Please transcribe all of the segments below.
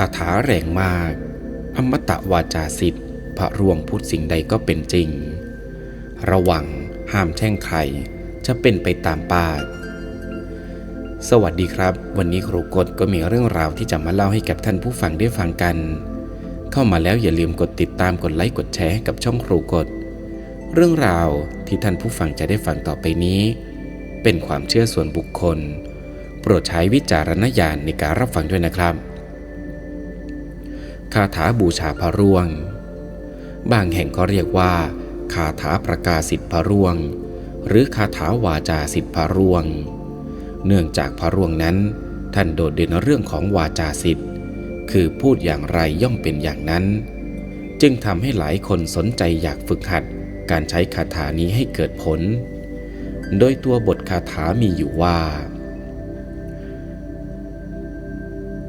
คาถาแรงมาก อมตะวาจาสิทธิ์พระร่วงพูดสิ่งใดก็เป็นจริง ระวังห้ามแช่งใคร จะเป็นไปตามปากสวัสดีครับ วันนี้ครูกฎก็มีเรื่องราวที่จะมาเล่าให้กับท่านผู้ฟังได้ฟังกัน เข้ามาแล้วอย่าลืมกดติดตามกดไลค์กดแชร์ให้กับช่องครูกฎเรื่องราวที่ท่านผู้ฟังจะได้ฟังต่อไปนี้ เป็นความเชื่อส่วนบุคคล โปรดใช้วิจารณญาณในการรับฟังด้วยนะครับ คาถาบูชาพระร่วง บางแห่งก็เรียกว่า คาถาประกาศสิทธิพระร่วง หรือคาถาวาจาสิทธิพระร่วง เนื่องจากพระร่วงนั้น ท่านโดดเด่นเรื่องของวาจาสิทธิ์คือพูดอย่างไรย่อมเป็นอย่างนั้น จึงทำให้หลายคนสนใจอยากฝึกหัดการใช้คาถานี้ให้เกิดผล โดยตัวบทคาถามีอยู่ว่า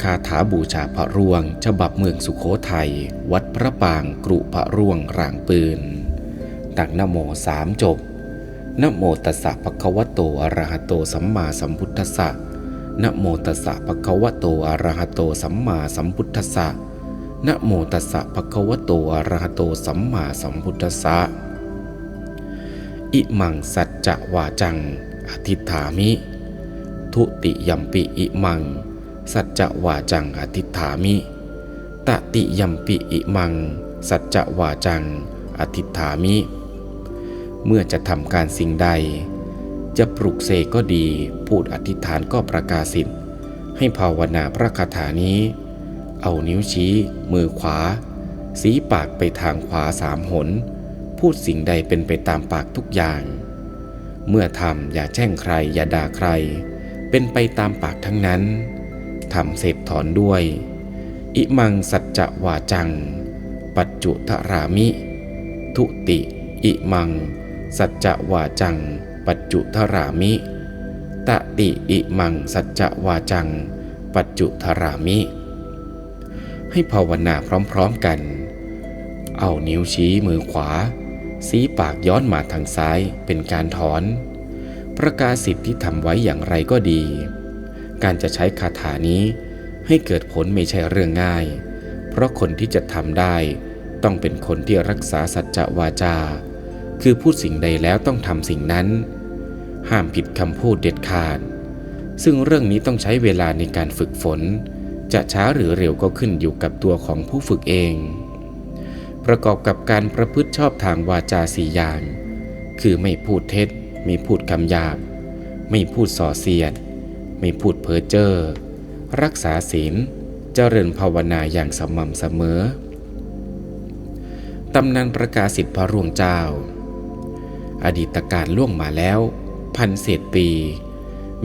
คาถาบูชาพระร่วง ฉบับเมืองสุขโขทัย วัดพระปางกรุพระร่วงร่างปืน ตักนโมสามจบนโมตัสสะภะคะวะโตอะระหะโตสัมมาสัมพุทธัสสะนโมตัสสะภะคะวะโตอะระหะโตสัมมาสัมพุทธัสสะนโมตัสสะภะคะวะโตอะระหะโตสัมมาสัมพุทธัสสะ อิมังสัจจะวาจัง อธิฐามิ ทุติยัมปิอิมัง สัจจะวาจังอธิษฐามิตติยัมปิอิมัง สัจจะวาจังอธิษฐามิ เมื่อจะทำการสิ่งใด จะปลุกเสกก็ดี พูดอธิษฐานก็ประกาศสิทธิ์ให้ภาวนาพระคาถานี้ เอานิ้วชี้ มือขวา สีปากไปทางขวาสามหน พูดสิ่งใดเป็นไปตามปากทุกอย่าง เมื่อทำอย่าแช่งใครอย่าด่าใคร เป็นไปตามปากทั้งนั้น ทำเสร็จถอนด้วย อิมังสัจจะวาจัง ปัจจุทรามิ ทุติ อิมัง สัจจะวาจัง ปัจจุทรามิ ตติ อิมัง สัจจะวาจัง ปัจจุทรามิ ให้ภาวนาพร้อมๆกัน เอานิ้วชี้มือขวาสีปากย้อนมาทางซ้ายเป็นการถอน ประกาศสิทธิ์ที่ทำไว้อย่างไรก็ดี การจะใช้คาถานี้ให้เกิดผลไม่ใช่เรื่องง่าย เพราะคนที่จะทำได้ต้องเป็นคนที่รักษาสัจจะวาจา คือพูดสิ่งใดแล้วต้องทำสิ่งนั้น ห้ามผิดคำพูดเด็ดขาด ซึ่งเรื่องนี้ต้องใช้เวลาในการฝึกฝน จะช้าหรือเร็วก็ขึ้นอยู่กับตัวของผู้ฝึกเอง ประกอบกับการประพฤติชอบทางวาจาสี่อย่าง คือไม่พูดเท็จ ไม่พูดคำหยาบ ไม่พูดส่อเสียด ไม่พูดเพ้อเจ้อรักษาศีลเจริญภาวนาอย่างสม่ำเสมอตำนานประกาศสิทธิพระร่วงเจ้า อดีตการล่วงมาแล้วพันเศษปี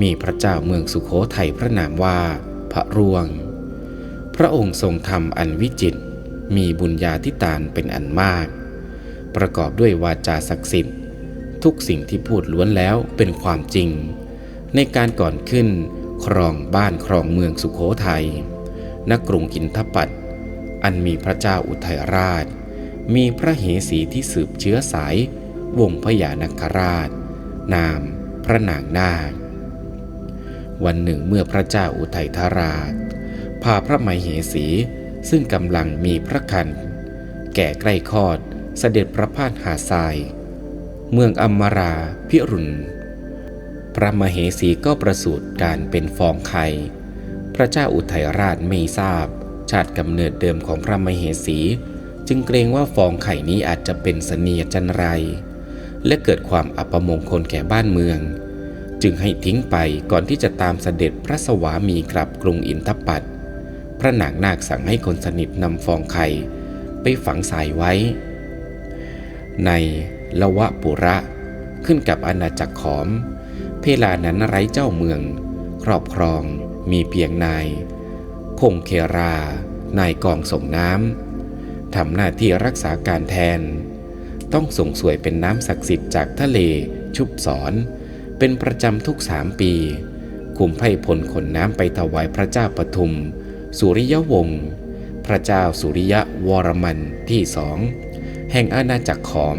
มีพระเจ้าเมืองสุขโขทัยพระนามว่าพระร่วง พระองค์ทรงทำอันวิจิตมีบุญญาธิตานเป็นอันมาก ประกอบด้วยวาจาศักดิ์สิทธิ์ ทุกสิ่งที่พูดล้วนแล้วเป็นความจริง ในการก่อนขึ้น ครองบ้านครองเมืองสุขโขทัยณกรุงอินทปัตอันมีพระเจ้าอุทัยราช มีพระเหสีที่สืบเชื้อสาย วงพญานคราช นามพระนางนาควันหนึ่งเมื่อพระเจ้าอุทัยธาราช พาพระมเหสี ซึ่งกำลังมีพระคัน แก่ใกล้คลอดเสด็จประพาสหาทราย เมืองอัมมาราพิรุณ พระมเหสีก็ประสูติการเป็นฟองไข่ พระเจ้าอุทัยราชไม่ทราบ ชาติกำเนิดเดิมของพระมเหสี จึงเกรงว่าฟองไข่นี้อาจจะเป็นเสนียจันไร และเกิดความอัปมงคลแก่บ้านเมือง จึงให้ทิ้งไปก่อนที่จะตามเสด็จพระสวามีกลับกรุงอินทปัตพระนางนาคสั่งให้คนสนิทนำฟองไข่ไปฝังสายไว้ ในละวะปุระขึ้นกับอาณาจักรขอม เพลานั้นไร้เจ้าเมือง ครอบครองมีเพียงนาย คงเครา นายกองส่งน้ำทำหน้าที่รักษาการแทน ต้องส่งสวยเป็นน้ำศักดิ์สิทธิ์จากทะเลชุบสอนเป็นประจำทุกสามปี คุมไพร่พลขนน้ำไปถวายพระเจ้าปทุม สุริยวงศ์พระเจ้าสุริยะวรมันที่สองแห่งอาณาจักรขอม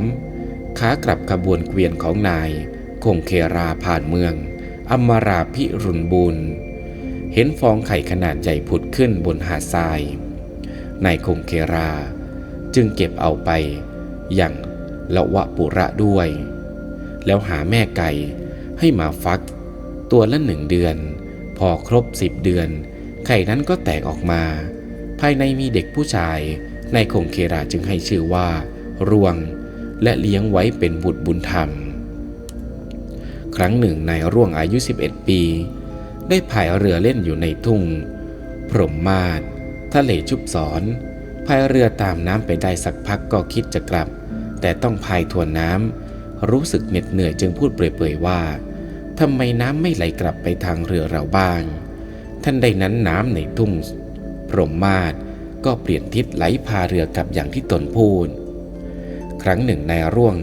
ขากลับขบวนเกวียนของนาย คงเคราผ่านเมืองอมาราพิรุณบุญเห็นฟองไข่ขนาดใหญ่ผุดขึ้นบนหาดทราย นายคงเคราจึงเก็บเอาไปอย่างละวะปุระด้วย แล้วหาแม่ไก่ให้มาฟัก ตัวละหนึ่งเดือน พอครบสิบเดือน ไข่นั้นก็แตกออกมา ภายในมีเด็กผู้ชายนายคงเคราจึงให้ชื่อว่า รวง และเลี้ยงไว้เป็นบุตรบุญธรรม ครั้งหนึ่งนายร่วงอายุ 11 ปี ได้พายเรือเล่นอยู่ในทุ่ง พรหมมาศทะเลชุบสอนพายเรือตามน้ำไปได้สักพักก็คิดจะกลับ แต่ต้องพายทวนน้ำรู้สึกเหน็ดเหนื่อยจึงพูดเปรยๆว่าทำไมน้ำไม่ไหลกลับไปทางเรือเราบ้าง ท่านใดนั้นน้ำในทุ่ง พรหมมาศก็เปลี่ยนทิศไหลพาเรือกลับอย่างที่ตนพูด ครั้งหนึ่งนายร่วง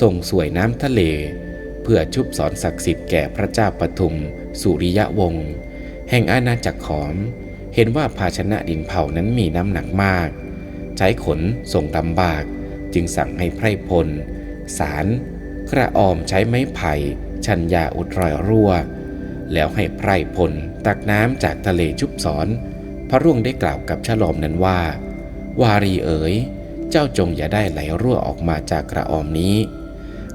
ทรงสวยน้ำทะเล พื่อชุบสอนศักดิ์สิทธิ์แก่พระเจ้าปทุม สุริยะวงศ์แห่งอาณาจักรขอม เห็นว่าภาชนะดินเผานั้นมีน้ำหนักมาก ใช้ขนส่งลำบาก จึงสั่งให้ไพร่พล สาร กระออมใช้ไม้ไผ่ ชันยาอุดรอยรั่ว แล้วให้ไพร่พลตักน้ำจากทะเลชุบสอน พระร่วงได้กล่าวกับฉลอมนั้นว่า วารีเอ๋ย เจ้าจงอย่าได้ไหลรั่วออกมาจากกระออมนี้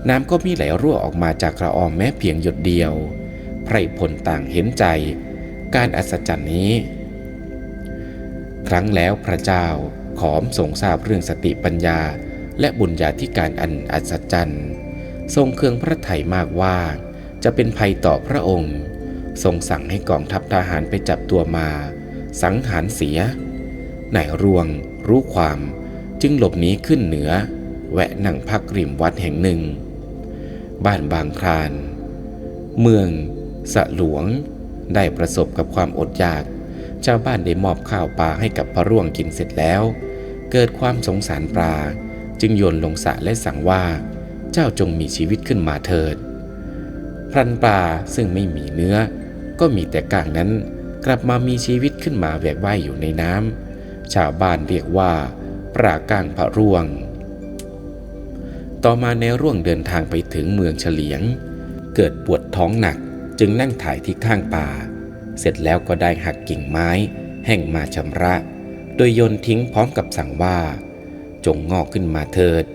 น้ำก็มีไหลรั่วออกมาจากกระออมแม้เพียงหยดเดียว ไพรพลต่างเห็นใจ การอัศจรรย์นี้ ครั้งแล้วพระเจ้าขอมทรงทราบเรื่องสติปัญญา และบุญญาธิการอันอัศจรรย์ ทรงเครืองพระไถยมากว่า จะเป็นภัยต่อพระองค์ ทรงสั่งให้กองทัพทหารไปจับตัวมา สังหารเสียนายรวงรู้ความจึงหลบหนีขึ้นเหนือ แวะนั่งพักริมวัดแห่งหนึ่ง บ้านบางคราน เมืองสะหลวง ได้ประสบกับความอดอยาก ชาวบ้านได้มอบข้าวปลาให้กับพระร่วงกินเสร็จแล้ว เกิดความสงสารปลา จึงโยนลงสระและสั่งว่า เจ้าจงมีชีวิตขึ้นมาเถิด พรันปลาซึ่งไม่มีเนื้อ ก็มีแต่กางนั้นกลับมามีชีวิตขึ้นมาแหวกว่ายอยู่ในน้ำชาวบ้านเรียกว่าปลากางพระร่วง ต่อมาในร่วงเดินทางไปถึงเมืองเฉลียง เกิดปวดท้องหนักจึงนั่งถ่ายที่ข้างป่า เสร็จแล้วก็ได้หักกิ่งไม้ แห่งมาชำระ โดยโยนทิ้งพร้อมกับสั่งว่า จงงอกขึ้นมาเถิด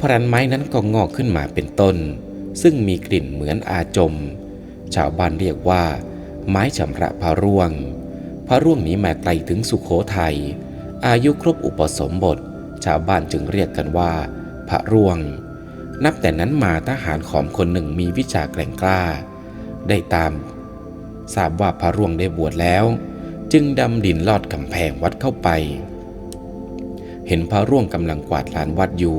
พรันไม้นั้นก็งอกขึ้นมาเป็นต้น ซึ่งมีกลิ่นเหมือนอาจม ชาวบ้านเรียกว่า ไม้ชำระพระร่วง พระร่วงนี้มาไกลถึงสุขโขทยัยอายุครบอุปสมบท ชาวบ้านจึงเรียกกันว่า พระร่วง นับแต่นั้นมาทหารขอมคนหนึ่งมีวิชาแกร่งกล้า ได้ตามทราบว่าพระร่วงได้บวชแล้ว จึงดำดินลอดกำแพงวัดเข้าไป เห็นพระร่วงกำลังกวาดลานวัดอยู่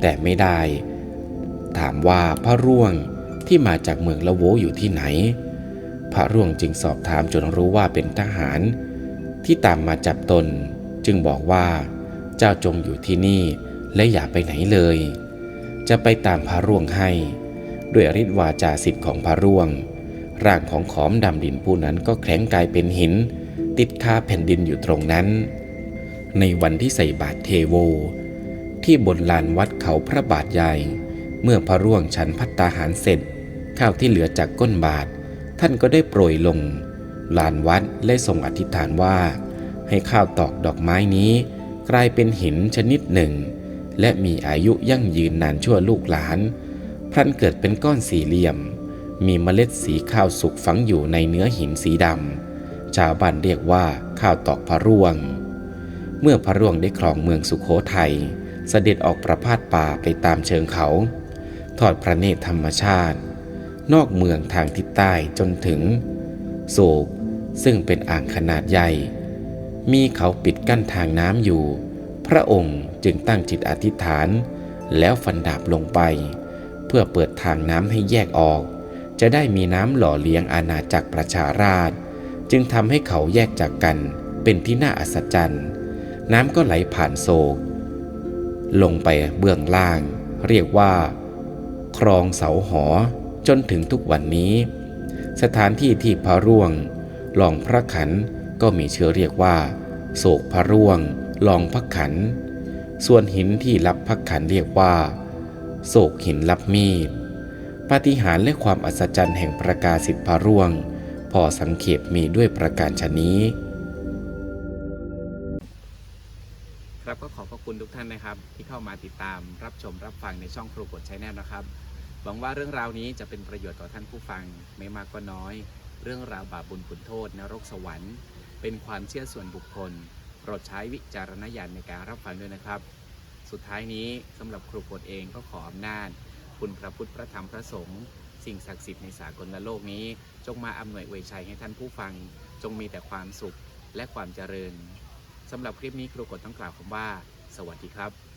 แต่ไม่ได้ ถามว่าพระร่วงที่มาจากเมืองละโวอยู่ที่ไหน พระร่วงจึงสอบถามจนรู้ว่าเป็นทหาร ที่ตามมาจับตน จึงบอกว่า เจ้าจงอยู่ที่นี่ และอย่าไปไหนเลย จะไปตามพระร่วงให้ ด้วยฤทธิวาจาสิทธิ์ของพระร่วง ร่างของขอมดำดินผู้นั้นก็แข็งกลายเป็นหิน ติดคาแผ่นดินอยู่ตรงนั้น ในวันที่ใส่บาตรเทโว ที่บนลานวัดเขาพระบาทใหญ่ เมื่อพระร่วงฉันพัตตาหารเสร็จ ข้าวที่เหลือจากก้นบาทท่านก็ได้โปรยลง ลานวัดและทรงอธิษฐานว่า ให้ข้าวตอกดอกไม้นี้ กลายเป็นหินชนิดหนึ่ง และมีอายุยั่งยืนนานชั่วลูกหลาน พลันเกิดเป็นก้อนสี่เหลี่ยม มีเมล็ดสีข้าวสุกฝังอยู่ในเนื้อหินสีดำชาวบ้านเรียกว่าข้าวตอกพระร่วง เมื่อพระร่วงได้ครองเมืองสุขโขทัยเสด็จออกประพาสป่าไปตามเชิงเขา ทอดพระเนตรธรรมชาติ นอกเมืองทางทิศใต้จนถึง โศกซึ่งเป็นอ่างขนาดใหญ่ มีเขาปิดกั้นทางน้ำอยู่ พระองค์จึงตั้งจิตอธิษฐาน แล้วฟันดาบลงไป เพื่อเปิดทางน้ำให้แยกออก จะได้มีน้ำหล่อเลี้ยงอาณาจักรประชาราช จึงทำให้เขาแยกจากกันเป็นที่น่าอัศจรรย์ น้ำก็ไหลผ่านโศก ลงไปเบื้องล่าง เรียกว่า ครองเสาหอจนถึงทุกวันนี้ สถานที่ที่พระร่วงลองพระขันก็มีเชื่อเรียกว่า โศกพระร่วง ลองพระขัน ส่วนหินที่รับพระขันเรียกว่า โศกหินรับมีด ปาฏิหาริย์และความอัศจรรย์แห่งประกาศสิทธิพระร่วง พอสังเขปมีด้วยประการชนี้ครับก็ขอขอบคุณทุกท่านนะครับ ที่เข้ามาติดตามรับชมรับฟังในช่องครูกดใช้แนลนะครับ หวังว่าเรื่องราวนี้จะเป็นประโยชน์ต่อท่านผู้ฟังไม่มากก็น้อย เรื่องราวบาปบุญคุณโทษนรกสวรรค์ เป็นความเชื่อส่วนบุคคล โปรดใช้วิจารณญาณในการรับฟังด้วยนะครับ สุดท้ายนี้สำหรับครูกดเองก็ขออำนาจ คุณพระพุทธพระธรรมพระสงฆ์สิ่งศักดิ์สิทธิ์ในสากลโลกนี้ จงมาอำนวยอวยชัยให้ท่านผู้ฟัง จงมีแต่ความสุขและความเจริญสำหรับคลิปนี้ครูกดต้องกล่าวคำว่า สวัสดีครับ